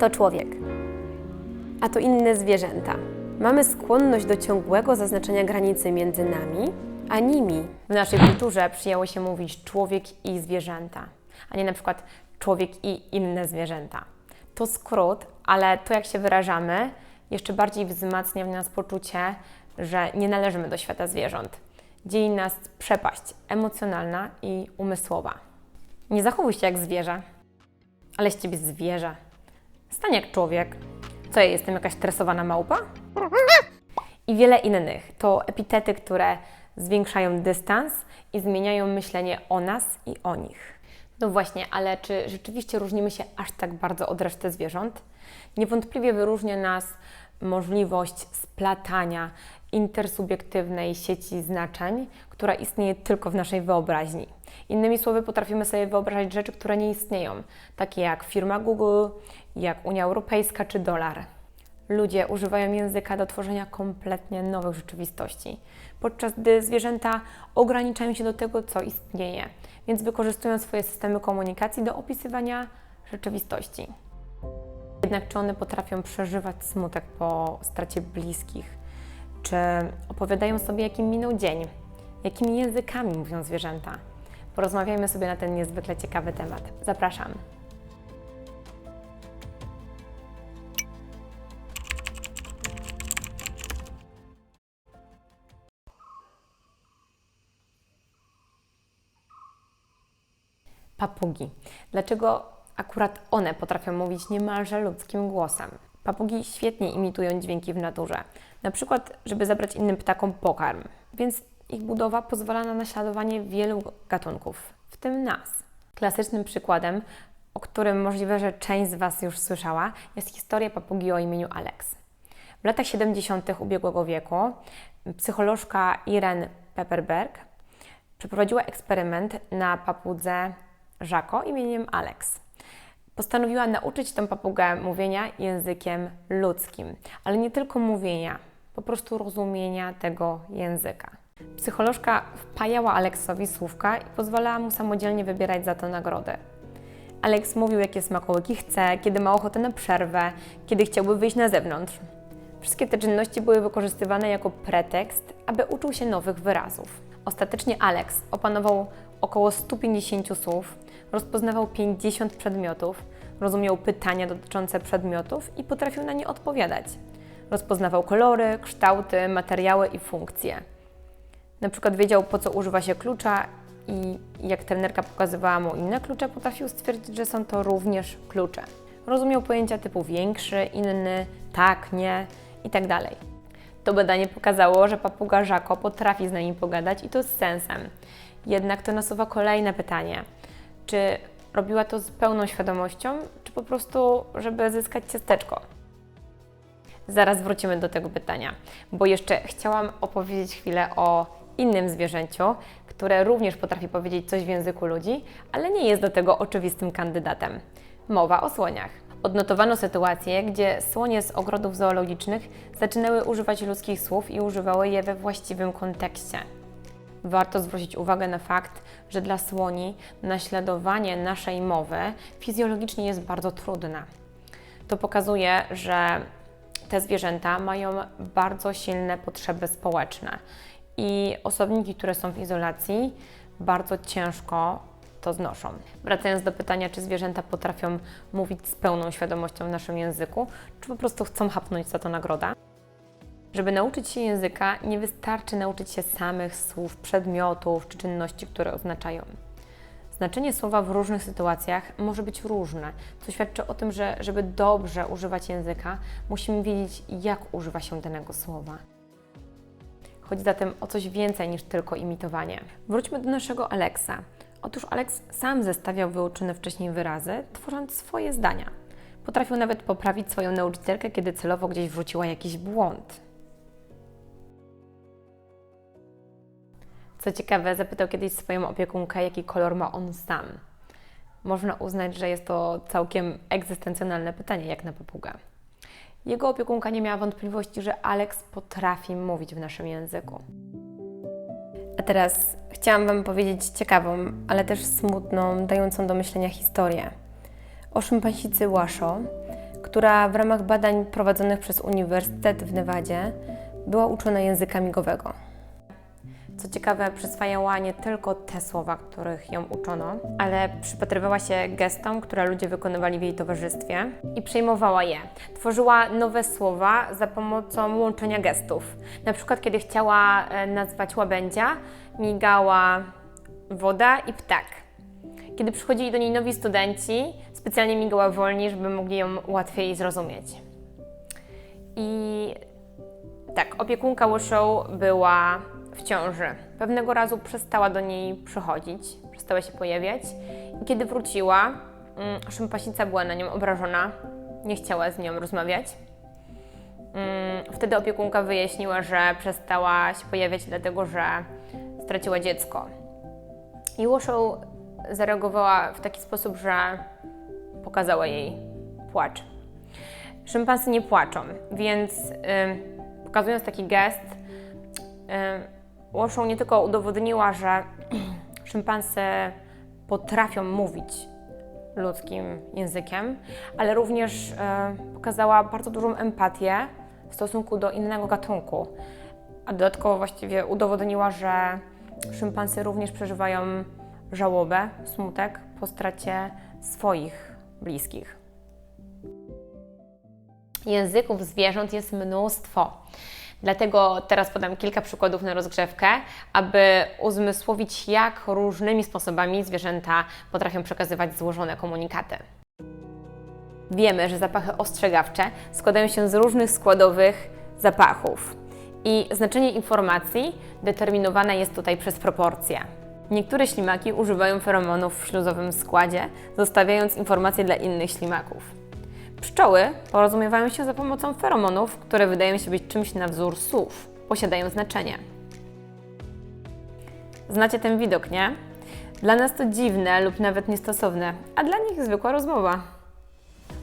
to człowiek, a to inne zwierzęta. Mamy skłonność do ciągłego zaznaczenia granicy między nami a nimi. W naszej kulturze przyjęło się mówić człowiek i zwierzęta, a nie na przykład człowiek i inne zwierzęta. To skrót, ale to jak się wyrażamy, jeszcze bardziej wzmacnia w nas poczucie, że nie należymy do świata zwierząt. Dzieli nas przepaść emocjonalna i umysłowa. Nie zachowuj się jak zwierzę, ale z ciebie zwierzę. Stań jak człowiek. Co ja jestem, jakaś stresowana małpa? I wiele innych. To epitety, które zwiększają dystans i zmieniają myślenie o nas i o nich. No właśnie, ale czy rzeczywiście różnimy się aż tak bardzo od reszty zwierząt? Niewątpliwie wyróżnia nas możliwość splatania intersubiektywnej sieci znaczeń, która istnieje tylko w naszej wyobraźni. Innymi słowy, potrafimy sobie wyobrażać rzeczy, które nie istnieją, takie jak firma Google, jak Unia Europejska czy dolar. Ludzie używają języka do tworzenia kompletnie nowych rzeczywistości, podczas gdy zwierzęta ograniczają się do tego, co istnieje, więc wykorzystują swoje systemy komunikacji do opisywania rzeczywistości. Jednak czy one potrafią przeżywać smutek po stracie bliskich? Czy opowiadają sobie, jakim minął dzień? Jakimi językami mówią zwierzęta? Porozmawiajmy sobie na ten niezwykle ciekawy temat. Zapraszam. Papugi. Dlaczego akurat one potrafią mówić niemalże ludzkim głosem? Papugi świetnie imitują dźwięki w naturze, na przykład, żeby zabrać innym ptakom pokarm, więc ich budowa pozwala na naśladowanie wielu gatunków, w tym nas. Klasycznym przykładem, o którym możliwe, że część z Was już słyszała, jest historia papugi o imieniu Alex. W latach 70. ubiegłego wieku psycholożka Irene Pepperberg przeprowadziła eksperyment na papudze Żako imieniem Alex. Postanowiła nauczyć tę papugę mówienia językiem ludzkim, ale nie tylko mówienia, po prostu rozumienia tego języka. Psycholożka wpajała Aleksowi słówka i pozwalała mu samodzielnie wybierać za to nagrody. Alex mówił, jakie smakołyki chce, kiedy ma ochotę na przerwę, kiedy chciałby wyjść na zewnątrz. Wszystkie te czynności były wykorzystywane jako pretekst, aby uczył się nowych wyrazów. Ostatecznie Alex opanował około 150 słów, rozpoznawał 50 przedmiotów, rozumiał pytania dotyczące przedmiotów i potrafił na nie odpowiadać. Rozpoznawał kolory, kształty, materiały i funkcje. Na przykład wiedział, po co używa się klucza i jak trenerka pokazywała mu inne klucze, potrafił stwierdzić, że są to również klucze. Rozumiał pojęcia typu większy, inny, tak, nie itd. tak To badanie pokazało, że papuga Żako potrafi z nami pogadać i to z sensem. Jednak to nasuwa kolejne pytanie. Czy robiła to z pełną świadomością, czy po prostu, żeby zyskać ciasteczko? Zaraz wrócimy do tego pytania, bo jeszcze chciałam opowiedzieć chwilę o innym zwierzęciu, które również potrafi powiedzieć coś w języku ludzi, ale nie jest do tego oczywistym kandydatem. Mowa o słoniach. Odnotowano sytuacje, gdzie słonie z ogrodów zoologicznych zaczynały używać ludzkich słów i używały je we właściwym kontekście. Warto zwrócić uwagę na fakt, że dla słoni naśladowanie naszej mowy fizjologicznie jest bardzo trudne. To pokazuje, że te zwierzęta mają bardzo silne potrzeby społeczne i osobniki, które są w izolacji, bardzo ciężko to znoszą. Wracając do pytania, czy zwierzęta potrafią mówić z pełną świadomością w naszym języku, czy po prostu chcą hapnąć za to nagroda? Żeby nauczyć się języka, nie wystarczy nauczyć się samych słów, przedmiotów czy czynności, które oznaczają. Znaczenie słowa w różnych sytuacjach może być różne, co świadczy o tym, że żeby dobrze używać języka, musimy wiedzieć, jak używa się danego słowa. Chodzi zatem o coś więcej niż tylko imitowanie. Wróćmy do naszego Alexa. Otóż Alex sam zestawiał wyuczone wcześniej wyrazy, tworząc swoje zdania. Potrafił nawet poprawić swoją nauczycielkę, kiedy celowo gdzieś wrzuciła jakiś błąd. Co ciekawe, zapytał kiedyś swoją opiekunkę, jaki kolor ma on sam. Można uznać, że jest to całkiem egzystencjonalne pytanie, jak na papugę. Jego opiekunka nie miała wątpliwości, że Alex potrafi mówić w naszym języku. A teraz chciałam Wam powiedzieć ciekawą, ale też smutną, dającą do myślenia historię o szympansicy Łaszo, która w ramach badań prowadzonych przez Uniwersytet w Nevadzie była uczona języka migowego. Co ciekawe, przyswajała nie tylko te słowa, których ją uczono, ale przypatrywała się gestom, które ludzie wykonywali w jej towarzystwie i przejmowała je. Tworzyła nowe słowa za pomocą łączenia gestów. Na przykład, kiedy chciała e, nazwać łabędzia, migała woda i ptak. Kiedy przychodzili do niej nowi studenci, specjalnie migała wolniej, żeby mogli ją łatwiej zrozumieć. I tak, opiekunka Wishow była w ciąży. Pewnego razu przestała do niej przychodzić, przestała się pojawiać i kiedy wróciła, mm, szympaśnica była na nią obrażona, nie chciała z nią rozmawiać. Mm, Wtedy opiekunka wyjaśniła, że przestała się pojawiać dlatego, że straciła dziecko. I Wishow zareagowała w taki sposób, że pokazała jej płacz. Szympansy nie płaczą, więc ym, pokazując taki gest, Łoszoł nie tylko udowodniła, że szympansy potrafią mówić ludzkim językiem, ale również e, pokazała bardzo dużą empatię w stosunku do innego gatunku. A dodatkowo właściwie udowodniła, że szympansy również przeżywają żałobę, smutek po stracie swoich bliskich. Języków zwierząt jest mnóstwo. Dlatego teraz podam kilka przykładów na rozgrzewkę, aby uzmysłowić, jak różnymi sposobami zwierzęta potrafią przekazywać złożone komunikaty. Wiemy, że zapachy ostrzegawcze składają się z różnych składowych zapachów i znaczenie informacji determinowane jest tutaj przez proporcje. Niektóre ślimaki używają feromonów w śluzowym składzie, zostawiając informacje dla innych ślimaków. Pszczoły porozumiewają się za pomocą feromonów, które wydają się być czymś na wzór słów, posiadają znaczenie. Znacie ten widok, nie? Dla nas to dziwne lub nawet niestosowne, a dla nich zwykła rozmowa.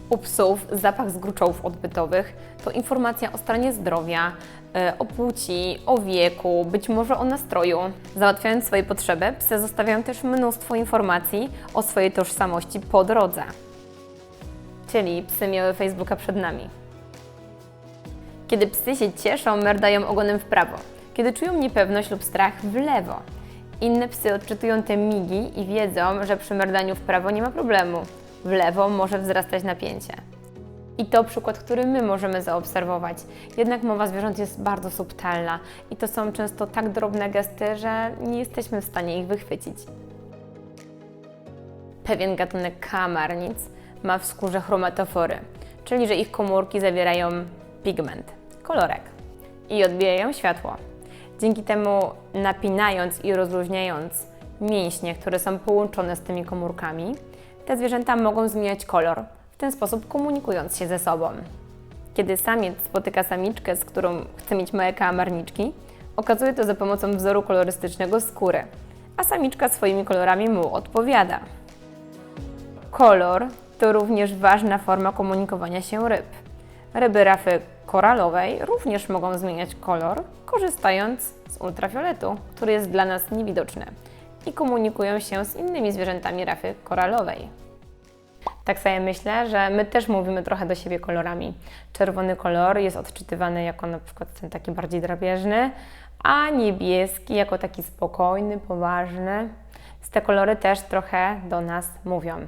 U psów zapach z gruczołów odbytowych to informacja o stanie zdrowia, e, o płci, o wieku, być może o nastroju. Załatwiając swoje potrzeby, psy zostawiają też mnóstwo informacji o swojej tożsamości po drodze. Czyli psy miały Facebooka przed nami. Kiedy psy się cieszą, merdają ogonem w prawo. Kiedy czują niepewność lub strach, w lewo. Inne psy odczytują te migi i wiedzą, że przy merdaniu w prawo nie ma problemu. W lewo może wzrastać napięcie. I to przykład, który my możemy zaobserwować. Jednak mowa zwierząt jest bardzo subtelna i to są często tak drobne gesty, że nie jesteśmy w stanie ich wychwycić. Pewien gatunek kamarnic ma w skórze chromatofory, czyli że ich komórki zawierają pigment, kolorek i odbijają światło. Dzięki temu napinając i rozluźniając mięśnie, które są połączone z tymi komórkami, te zwierzęta mogą zmieniać kolor, w ten sposób komunikując się ze sobą. Kiedy samiec spotyka samiczkę, z którą chce mieć małe kałamarniczki, okazuje to za pomocą wzoru kolorystycznego skóry, a samiczka swoimi kolorami mu odpowiada. Kolor to również ważna forma komunikowania się ryb. Ryby rafy koralowej również mogą zmieniać kolor, korzystając z ultrafioletu, który jest dla nas niewidoczny i komunikują się z innymi zwierzętami rafy koralowej. Tak sobie myślę, że my też mówimy trochę do siebie kolorami. Czerwony kolor jest odczytywany jako na przykład ten taki bardziej drapieżny, a niebieski jako taki spokojny, poważny. Te kolory też trochę do nas mówią.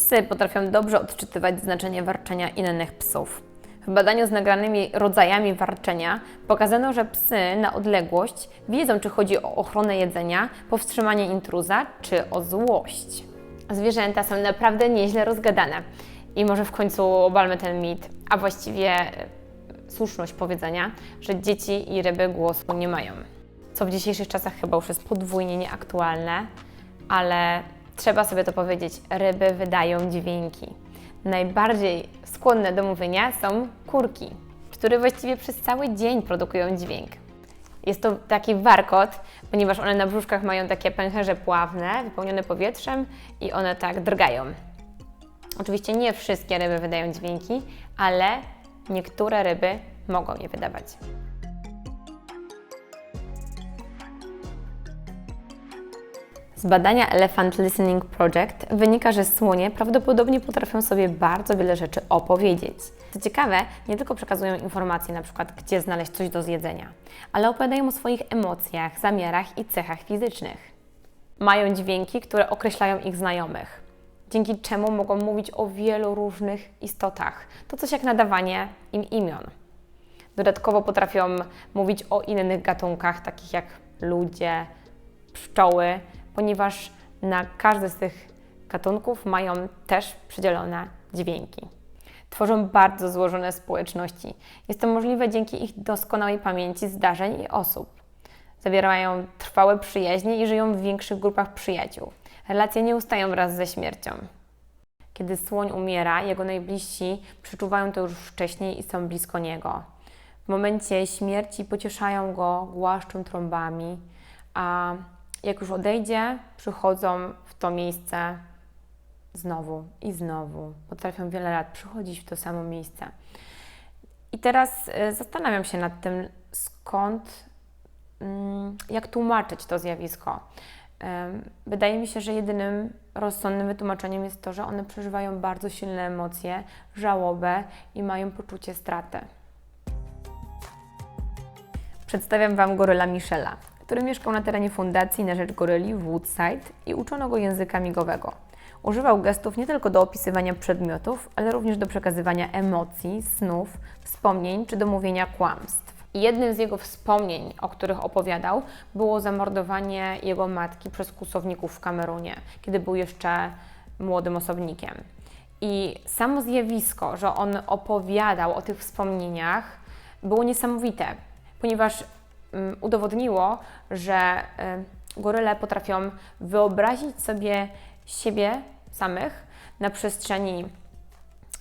Psy potrafią dobrze odczytywać znaczenie warczenia innych psów. W badaniu z nagranymi rodzajami warczenia pokazano, że psy na odległość wiedzą, czy chodzi o ochronę jedzenia, powstrzymanie intruza, czy o złość. Zwierzęta są naprawdę nieźle rozgadane. I może w końcu obalmy ten mit, a właściwie e, słuszność powiedzenia, że dzieci i ryby głosu nie mają. Co w dzisiejszych czasach chyba już jest podwójnie nieaktualne, ale trzeba sobie to powiedzieć, ryby wydają dźwięki. Najbardziej skłonne do mówienia są kurki, które właściwie przez cały dzień produkują dźwięk. Jest to taki warkot, ponieważ one na brzuszkach mają takie pęcherze pławne, wypełnione powietrzem i one tak drgają. Oczywiście nie wszystkie ryby wydają dźwięki, ale niektóre ryby mogą je wydawać. Z badania Elephant Listening Project wynika, że słonie prawdopodobnie potrafią sobie bardzo wiele rzeczy opowiedzieć. Co ciekawe, nie tylko przekazują informacje, na przykład gdzie znaleźć coś do zjedzenia, ale opowiadają o swoich emocjach, zamiarach i cechach fizycznych. Mają dźwięki, które określają ich znajomych, dzięki czemu mogą mówić o wielu różnych istotach. To coś jak nadawanie im imion. Dodatkowo potrafią mówić o innych gatunkach, takich jak ludzie, pszczoły, ponieważ na każdy z tych gatunków mają też przydzielone dźwięki. Tworzą bardzo złożone społeczności. Jest to możliwe dzięki ich doskonałej pamięci zdarzeń i osób. Zawierają trwałe przyjaźnie i żyją w większych grupach przyjaciół. Relacje nie ustają wraz ze śmiercią. Kiedy słoń umiera, jego najbliżsi przeczuwają to już wcześniej i są blisko niego. W momencie śmierci pocieszają go, głaszczą trąbami, a jak już odejdzie, przychodzą w to miejsce znowu i znowu. Potrafią wiele lat przychodzić w to samo miejsce. I teraz y, zastanawiam się nad tym, skąd, mm, jak tłumaczyć to zjawisko. Wydaje mi się, że jedynym rozsądnym wytłumaczeniem jest to, że one przeżywają bardzo silne emocje, żałobę i mają poczucie straty. Przedstawiam Wam goryla Michela, który mieszkał na terenie fundacji na rzecz goryli Woodside i uczono go języka migowego. Używał gestów nie tylko do opisywania przedmiotów, ale również do przekazywania emocji, snów, wspomnień czy do mówienia kłamstw. Jednym z jego wspomnień, o których opowiadał, było zamordowanie jego matki przez kłusowników w Kamerunie, kiedy był jeszcze młodym osobnikiem. I samo zjawisko, że on opowiadał o tych wspomnieniach, było niesamowite, ponieważ udowodniło, że y, goryle potrafią wyobrazić sobie siebie samych na przestrzeni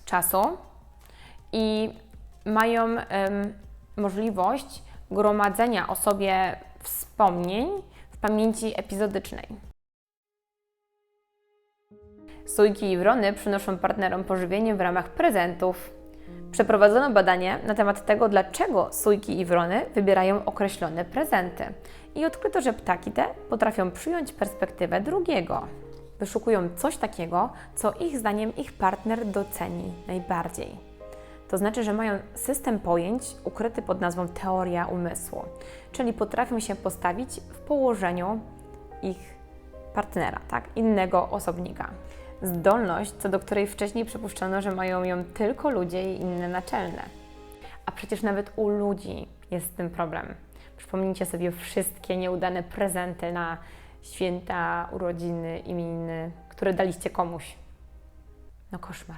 czasu i mają możliwość gromadzenia o sobie wspomnień w pamięci epizodycznej. Sójki i wrony przynoszą partnerom pożywienie w ramach prezentów. Przeprowadzono badanie na temat tego, dlaczego sójki i wrony wybierają określone prezenty. I odkryto, że ptaki te potrafią przyjąć perspektywę drugiego. Wyszukują coś takiego, co ich zdaniem ich partner doceni najbardziej. To znaczy, że mają system pojęć ukryty pod nazwą teoria umysłu, czyli potrafią się postawić w położeniu ich partnera, tak, innego osobnika. Zdolność, co do której wcześniej przypuszczano, że mają ją tylko ludzie i inne naczelne. A przecież nawet u ludzi jest z tym problem. Przypomnijcie sobie wszystkie nieudane prezenty na święta, urodziny, imieniny, które daliście komuś. No koszmar.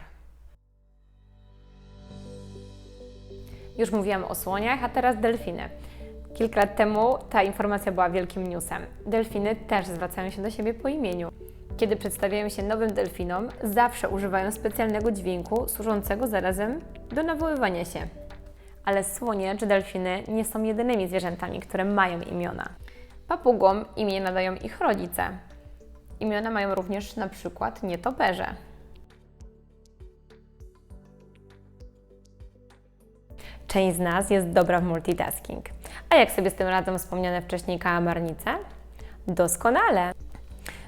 Już mówiłam o słoniach, a teraz delfiny. Kilka lat temu ta informacja była wielkim newsem. Delfiny też zwracają się do siebie po imieniu. Kiedy przedstawiają się nowym delfinom, zawsze używają specjalnego dźwięku służącego zarazem do nawoływania się. Ale słonie czy delfiny nie są jedynymi zwierzętami, które mają imiona. Papugom imię nadają ich rodzice. Imiona mają również na przykład nietoperze. Część z nas jest dobra w multitasking. A jak sobie z tym radzą wspomniane wcześniej kałamarnice? Doskonale!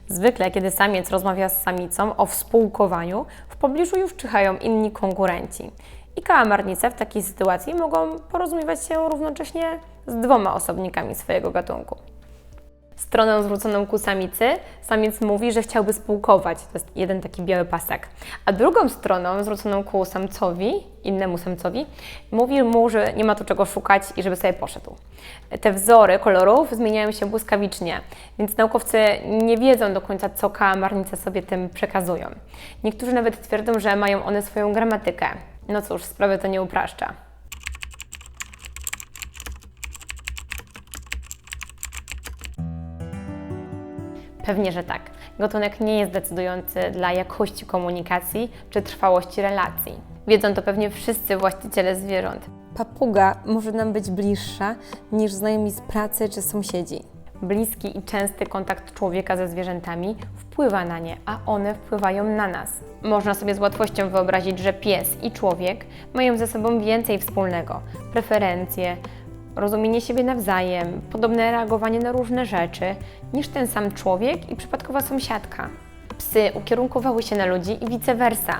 Zwykle, kiedy samiec rozmawia z samicą o współkowaniu, w pobliżu już czyhają inni konkurenci. I kałamarnice w takiej sytuacji mogą porozumiewać się równocześnie z dwoma osobnikami swojego gatunku. Stroną zwróconą ku samicy samiec mówi, że chciałby spółkować, to jest jeden taki biały pasek. A drugą stroną zwróconą ku samcowi, innemu samcowi, mówi mu, że nie ma tu czego szukać i żeby sobie poszedł. Te wzory kolorów zmieniają się błyskawicznie, więc naukowcy nie wiedzą do końca, co kałamarnice sobie tym przekazują. Niektórzy nawet twierdzą, że mają one swoją gramatykę. No cóż, sprawy to nie upraszcza. Pewnie, że tak. Gatunek nie jest decydujący dla jakości komunikacji czy trwałości relacji. Wiedzą to pewnie wszyscy właściciele zwierząt. Papuga może nam być bliższa niż znajomi z pracy czy sąsiedzi. Bliski i częsty kontakt człowieka ze zwierzętami wpływa na nie, a one wpływają na nas. Można sobie z łatwością wyobrazić, że pies i człowiek mają ze sobą więcej wspólnego preferencje, rozumienie siebie nawzajem, podobne reagowanie na różne rzeczy niż ten sam człowiek i przypadkowa sąsiadka. Psy ukierunkowały się na ludzi i vice versa.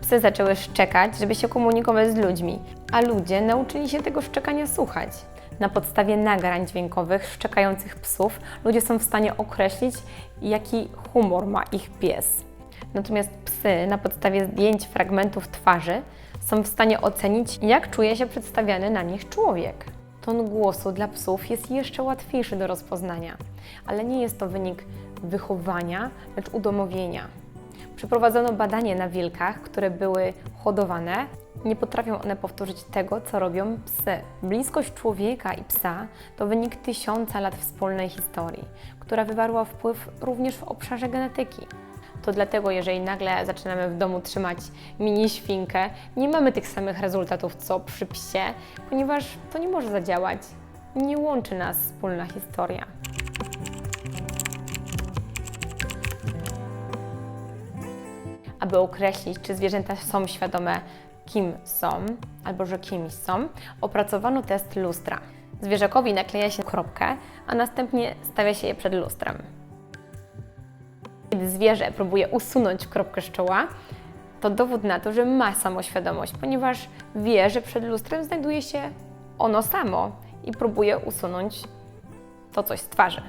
Psy zaczęły szczekać, żeby się komunikować z ludźmi, a ludzie nauczyli się tego szczekania słuchać. Na podstawie nagrań dźwiękowych szczekających psów ludzie są w stanie określić, jaki humor ma ich pies. Natomiast psy na podstawie zdjęć fragmentów twarzy są w stanie ocenić, jak czuje się przedstawiany na nich człowiek. Ton głosu dla psów jest jeszcze łatwiejszy do rozpoznania, ale nie jest to wynik wychowania, lecz udomowienia. Przeprowadzono badanie na wilkach, które były hodowane. Nie potrafią one powtórzyć tego, co robią psy. Bliskość człowieka i psa to wynik tysiąca lat wspólnej historii, która wywarła wpływ również w obszarze genetyki. To dlatego, jeżeli nagle zaczynamy w domu trzymać mini świnkę, nie mamy tych samych rezultatów co przy psie, ponieważ to nie może zadziałać. Nie łączy nas wspólna historia. Aby określić, czy zwierzęta są świadome, kim są, albo że kimś są, opracowano test lustra. Zwierzakowi nakleja się kropkę, a następnie stawia się je przed lustrem. Kiedy zwierzę próbuje usunąć kropkę z czoła, to dowód na to, że ma samoświadomość, ponieważ wie, że przed lustrem znajduje się ono samo i próbuje usunąć to coś z twarzy.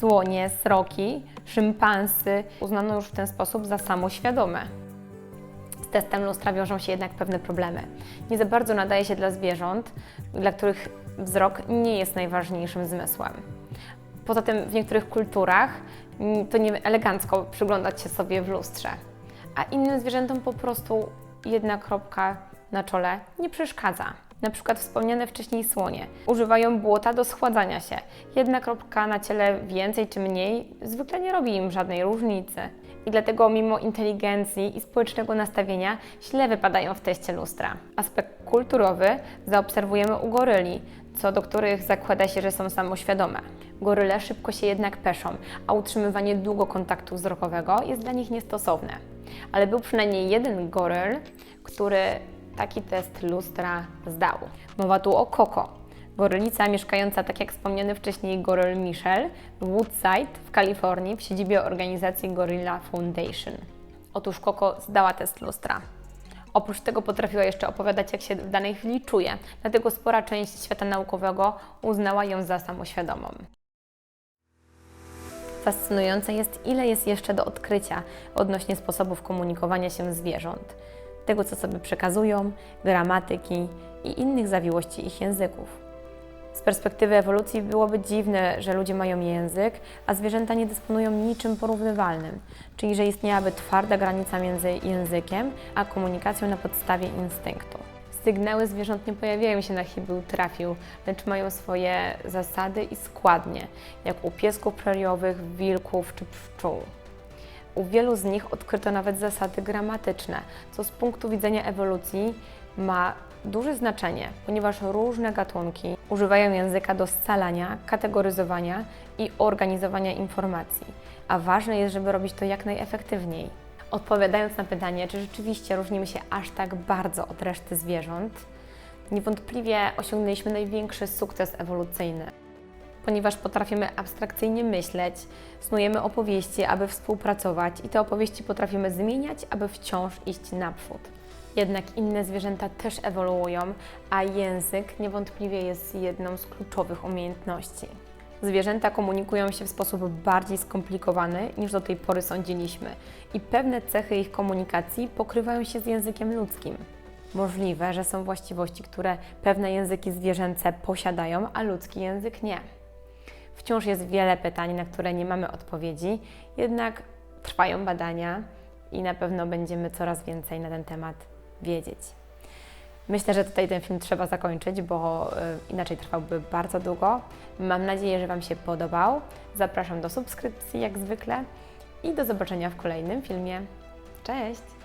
Słonie, sroki, szympansy uznano już w ten sposób za samoświadome. Z testem lustra wiążą się jednak pewne problemy. Nie za bardzo nadaje się dla zwierząt, dla których wzrok nie jest najważniejszym zmysłem. Poza tym w niektórych kulturach to nie elegancko przyglądać się sobie w lustrze, a innym zwierzętom po prostu jedna kropka na czole nie przeszkadza. Na przykład wspomniane wcześniej słonie używają błota do schładzania się. Jedna kropka na ciele więcej czy mniej zwykle nie robi im żadnej różnicy. I dlatego mimo inteligencji i społecznego nastawienia źle wypadają w teście lustra. Aspekt kulturowy zaobserwujemy u goryli, co do których zakłada się, że są samoświadome. Goryle szybko się jednak peszą, a utrzymywanie długo kontaktu wzrokowego jest dla nich niestosowne. Ale był przynajmniej jeden goryl, który taki test lustra zdał. Mowa tu o Koko, gorylica mieszkająca, tak jak wspomniany wcześniej goryl Michel, w Woodside w Kalifornii w siedzibie organizacji Gorilla Foundation. Otóż Koko zdała test lustra. Oprócz tego potrafiła jeszcze opowiadać, jak się w danej chwili czuje, dlatego spora część świata naukowego uznała ją za samoświadomą. Fascynujące jest, ile jest jeszcze do odkrycia odnośnie sposobów komunikowania się zwierząt, tego, co sobie przekazują, gramatyki i innych zawiłości ich języków. Z perspektywy ewolucji byłoby dziwne, że ludzie mają język, a zwierzęta nie dysponują niczym porównywalnym, czyli że istniałaby twarda granica między językiem a komunikacją na podstawie instynktu. Sygnały zwierząt nie pojawiają się na chybił trafił, lecz mają swoje zasady i składnie, jak u piesków preriowych, wilków czy pszczół. U wielu z nich odkryto nawet zasady gramatyczne, co z punktu widzenia ewolucji ma duże znaczenie, ponieważ różne gatunki używają języka do scalania, kategoryzowania i organizowania informacji, a ważne jest, żeby robić to jak najefektywniej. Odpowiadając na pytanie, czy rzeczywiście różnimy się aż tak bardzo od reszty zwierząt, niewątpliwie osiągnęliśmy największy sukces ewolucyjny ponieważ potrafimy abstrakcyjnie myśleć, snujemy opowieści, aby współpracować i te opowieści potrafimy zmieniać, aby wciąż iść naprzód. Jednak inne zwierzęta też ewoluują, a język niewątpliwie jest jedną z kluczowych umiejętności. Zwierzęta komunikują się w sposób bardziej skomplikowany niż do tej pory sądziliśmy i pewne cechy ich komunikacji pokrywają się z językiem ludzkim. Możliwe, że są właściwości, które pewne języki zwierzęce posiadają, a ludzki język nie. Wciąż jest wiele pytań, na które nie mamy odpowiedzi, jednak trwają badania i na pewno będziemy coraz więcej na ten temat wiedzieć. Myślę, że tutaj ten film trzeba zakończyć, bo y, inaczej trwałby bardzo długo. Mam nadzieję, że Wam się podobał. Zapraszam do subskrypcji jak zwykle i do zobaczenia w kolejnym filmie. Cześć!